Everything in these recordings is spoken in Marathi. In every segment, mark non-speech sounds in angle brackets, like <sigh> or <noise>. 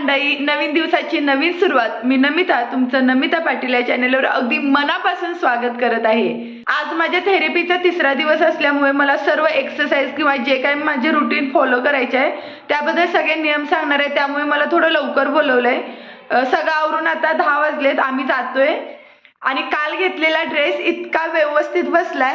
मंडळी नवीन दिवसाची नवीन सुरुवात. मी नमिता तुमचं नमिता पाटील या चॅनलवर अगदी मनापासून स्वागत करत आहे. आज माझ्या थेरपीचा तिसरा दिवस असल्यामुळे मला सर्व एक्सरसाइज किंवा जे काही माझे रुटीन फॉलो करायचे आहे त्याबद्दल सगळे नियम सांगणार आहे त्यामुळे मला थोडं लवकर बोलवलंय. अं, सगळं आवरून आता दहा वाजलेत आम्ही जातोय. आणि काल घेतलेला ड्रेस इतका व्यवस्थित बसलाय.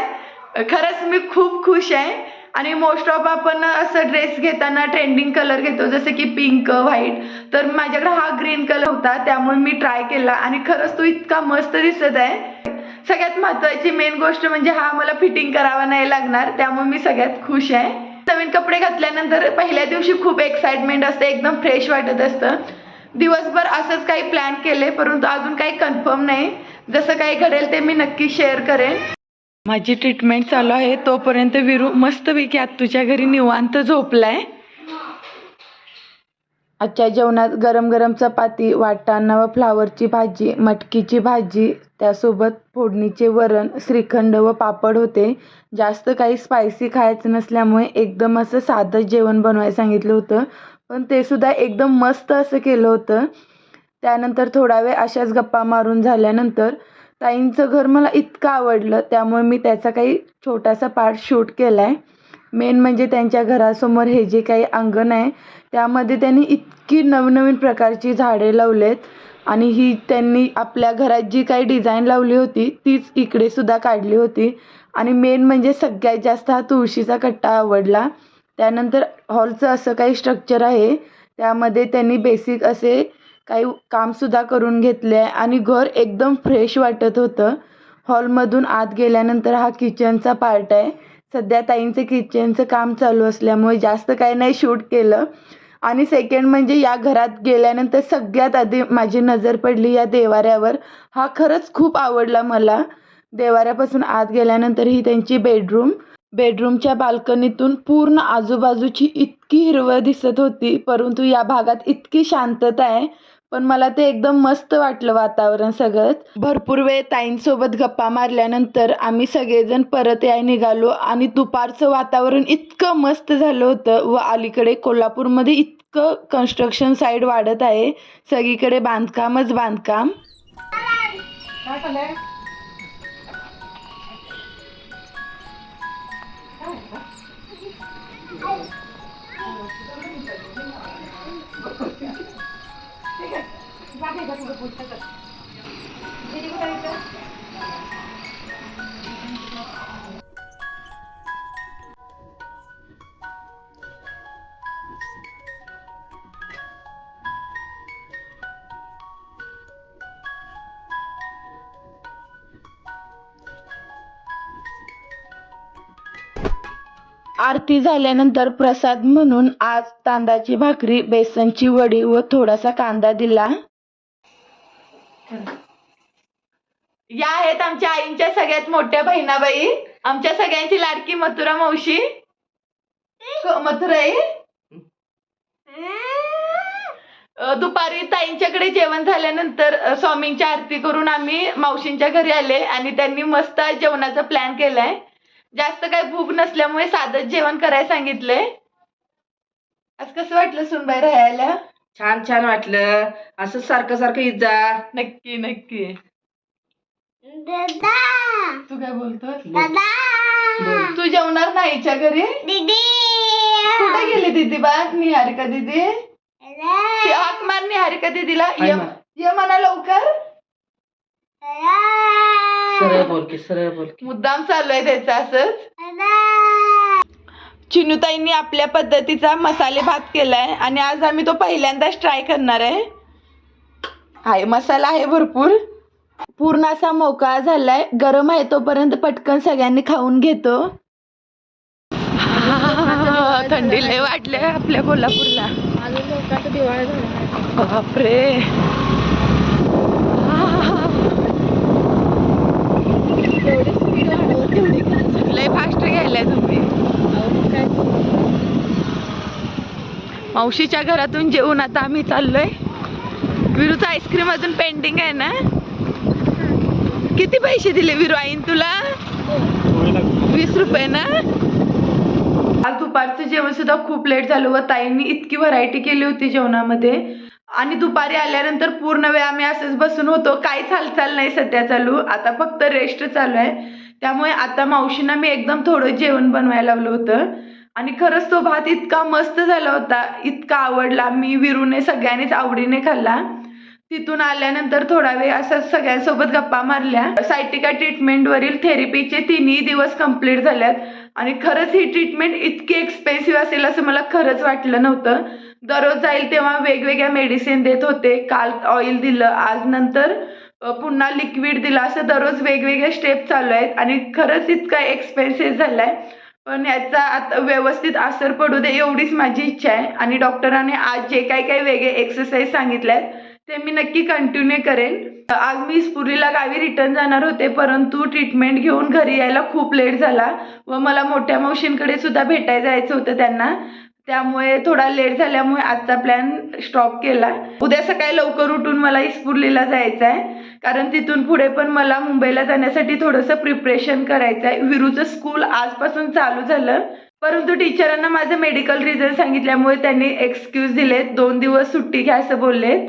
खरंच मी खूप खुश आहे. आणि मोस्ट ऑफ आपण असं ड्रेस घेताना ट्रेंडिंग कलर घेतो जसं की पिंक व्हाईट तर माझ्याकडे हा ग्रीन कलर होता त्यामुळे मी ट्राय केला आणि खरंच तो इतका मस्त दिसत आहे. सगळ्यात महत्त्वाची मेन गोष्ट म्हणजे हा मला फिटिंग करावा नाही लागणार त्यामुळे मी सगळ्यात खुश आहे. नवीन कपडे घातल्यानंतर पहिल्या दिवशी खूप एक्साइटमेंट असते एकदम फ्रेश वाटत असतं. दिवसभर असंच काही प्लॅन केले परंतु अजून काही कन्फर्म नाही. जसं काही घडेल ते मी नक्की शेअर करेन. माझी ट्रीटमेंट चालू आहे. तोपर्यंत विरू मस्तपैकी आत्तूच्या घरी निवांत झोपलाय. आजच्या जेवणात गरम गरम चपाती वाटाणा व फ्लावरची भाजी मटकीची भाजी त्यासोबत फोडणीचे वरण श्रीखंड व पापड होते. जास्त काही स्पायसी खायचं नसल्यामुळे एकदम असं साधं जेवण बनवायला सांगितलं होतं. पण ते सुद्धा एकदम मस्त असं केलं होतं. त्यानंतर थोडा वेळ अशाच गप्पा मारून झाल्यानंतर ताईंचं घर मला इतकं आवडलं त्यामुळे मी त्याचा काही छोटासा पार्ट शूट केला आहे मेन म्हणजे त्यांच्या घरासमोर हे जे काही अंगण आहे त्यामध्ये त्यांनी इतकी नवनवीन प्रकारची झाडे लावलेत आणि ही त्यांनी आपल्या घरात जी काही डिझाईन लावली होती तीच इकडे सुद्धा काढली होती. आणि मेन म्हणजे सगळ्यात जास्त हा तुळशीचा कट्टा आवडला. त्यानंतर हॉलचं असं काही स्ट्रक्चर आहे त्यामध्ये त्यांनी बेसिक असे काही कामसुद्धा करून घेतले आहे आणि घर एकदम फ्रेश वाटत होतं. हॉलमधून आत गेल्यानंतर हा किचनचा पार्ट आहे. सध्या ताईंचं किचनचं काम चालू असल्यामुळे जास्त काही नाही शूट केलं. आणि सेकंड म्हणजे या घरात गेल्यानंतर सगळ्यात आधी माझी नजर पडली या देवाऱ्यावर. हा खरंच खूप आवडला मला. देवाऱ्यापासून आत गेल्यानंतर ही त्यांची बेडरूम बेडरूमच्या बाल्कनीतून पूर्ण आजूबाजूची इतकी हिरवळ दिसत होती परंतु या भागात इतकी शांतता आहे. पण मला ते एकदम मस्त वाटलं वातावरण सगळंच. भरपूर वेळ ताईंसोबत गप्पा मारल्यानंतर आम्ही सगळेजण परत याय निघालो आणि दुपारचं वातावरण इतकं मस्त झालं होतं व अलीकडे कोल्हापूरमध्ये इतकं कन्स्ट्रक्शन साईड वाढत आहे. सगळीकडे बांधकामच बांधकाम. ठीक आहे. जाते का तुझं पुस्तकच आरती झाल्यानंतर प्रसाद म्हणून आज तांदळाची भाकरी बेसनची वडी व थोडासा कांदा दिला. या आहेत आमच्या आईंच्या सगळ्यात मोठ्या बहिणाबाई. आमच्या सगळ्यांची लाडकी मथुरा मावशी. हो, मथुराई. दुपारी ताईंच्याकडे जेवण झाल्यानंतर स्वामींची आरती करून आम्ही मावशींच्या घरी आले आणि त्यांनी मस्त जेवणाचा प्लॅन केलाय. जास्त काही भूक नसल्यामुळे साधं जेवण करायला सांगितलंय. आज कसं वाटलं सुनबाई राहायला? छान छान वाटलं. असं सारखं सारखं येत जा. नक्की नक्की. दादा. तू काय बोलतो दादा. तू जेवणार नाहीच्या घरी? दीदी. कुठे गेली दीदी बा? निहारिका दीदी? ती हाक मार निहारिका दीदीला हाय ये मार. ये म्हणा लवकर. सरळ बोल की सरळ बोल की. मुद्दाम चालू आहे त्याचं असंच. चिनुताईंनी आपल्या पद्धतीचा मसाले भात केलाय आणि आज आम्ही तो पहिल्यांदाच ट्राय करणार आहे. आहे मसाला आहे भरपूर. पूर्ण असा मोकळा झालाय. गरम आहे तोपर्यंत पटकन सगळ्यांनी खाऊन घेतो. <laughs> थंडी लय वाटले आपल्या कोल्हापूरला. बापरे लय फास्ट घ्यायलाय तुम्ही मावशीच्या घरातून जेवून आता आम्ही चाललोय. विरूचा आईस्क्रीम अजून पेंडिंग आहे ना? किती पैसे दिले विरू आईन तुला? वीस रुपये ना? आज दुपारचं जेवण सुद्धा खूप लेट झालं व ताईंनी इतकी व्हरायटी केली होती जेवणामध्ये. आणि दुपारी आल्यानंतर पूर्ण वेळ आम्ही असंच बसून होतो. काहीच हालचाल नाही सध्या चालू. आता फक्त रेस्ट चालू आहे. त्यामुळे आता मावशींना मी एकदम थोडं जेवण बनवायला लावलं होतं. आणि खरंच तो भात इतका मस्त झाला होता इतका आवडला. मी विरूने सगळ्यांनीच आवडीने खाल्ला. तिथून आल्यानंतर थोडा वेळ असं सगळ्यांसोबत गप्पा मारल्या. सायटिका ट्रीटमेंटवरील थेरपीचे तिन्ही दिवस कंप्लीट झाल्यात. आणि खरंच ही ट्रीटमेंट इतकी एक्सपेन्सिव्ह असेल असं मला खरंच वाटलं नव्हतं. दररोज जाईल तेव्हा वेगवेगळ्या मेडिसिन देत होते. काल ऑइल दिलं आज नंतर पुन्हा लिक्विड दिलं. असं दररोज वेगवेगळे स्टेप चालू आहेत. आणि खरंच इतका एक्सपेन्सिव्ह झाला आहे पण याचा आता व्यवस्थित असर पडू दे एवढीच माझी इच्छा आहे. आणि डॉक्टरांनी आज जे काही काही वेगळे एक्सरसाइज सांगितले आहेत ते मी नक्की कंटिन्यू करेन. आज मी स्पुरीला गावी रिटर्न जाणार होते परंतु ट्रीटमेंट घेऊन घरी यायला खूप लेट झाला व मला मोठ्या मावशींकडे सुद्धा भेटायला जायचं होतं त्यांना. त्यामुळे थोडा लेट झाल्यामुळे आजचा प्लॅन स्टॉप केला. उद्या सकाळी लवकर उठून मला इस्पुर्लीला जायचं आहे कारण तिथून पुढे पण मला मुंबईला जाण्यासाठी थोडंसं प्रिपरेशन करायचं आहे. विरूचं स्कूल आजपासून चालू झालं. परंतु टीचरांना माझं मेडिकल रिझन सांगितल्यामुळे त्यांनी एक्सक्यूज दिलेत. दोन दिवस सुट्टी घ्या असं बोललेत.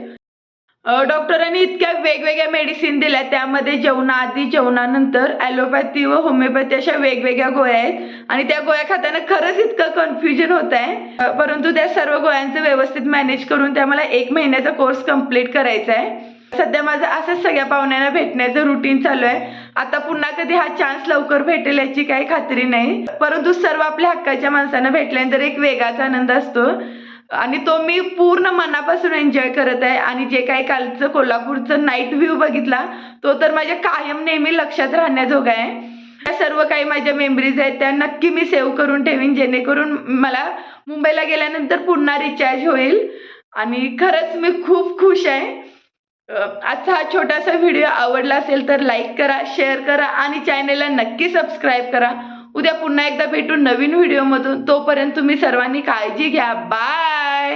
डॉक्टरांनी इतक्या वेगवेगळ्या मेडिसिन दिल्या. त्यामध्ये जेवणाआधी जेवणानंतर ॲलोपॅथी व होमिओपॅथी अशा वेगवेगळ्या गोळ्या आहेत. आणि त्या गोळ्या खाताना खरंच इतकं कन्फ्युजन होत आहे. परंतु त्या सर्व गोळ्यांचं व्यवस्थित मॅनेज करून त्या मला एक महिन्याचा कोर्स कंप्लीट करायचा आहे. सध्या माझं असंच सगळ्या पाहुण्यांना भेटण्याचं रुटीन चालू आहे. आता पुन्हा कधी हा चान्स लवकर भेटेल याची काही खात्री नाही. परंतु सर्व आपल्या हक्काच्या माणसांना भेटल्यानंतर एक वेगळाच आनंद असतो. आणि तो मी पूर्ण मनापासून एन्जॉय करत आहे. आणि जे काही कालचं कोल्हापूरचं नाईट व्ह्यू बघितला तो तर माझ्या कायम नेहमी लक्षात राहण्याजोगा आहे. त्या सर्व काही माझ्या मेमरीज आहेत त्या नक्की मी सेव्ह करून ठेवीन जेणेकरून मला मुंबईला गेल्यानंतर पुन्हा रिचार्ज होईल. आणि खरंच मी खूप खुश आहे. आजचा हा छोटासा व्हिडिओ आवडला असेल तर लाईक करा शेअर करा आणि चॅनेलला नक्की सबस्क्राईब करा. उद्या पुन्हा एकदा भेटू नवीन व्हिडिओमधून तोपर्यंत तुम्ही सर्वांनी काळजी घ्या. बाय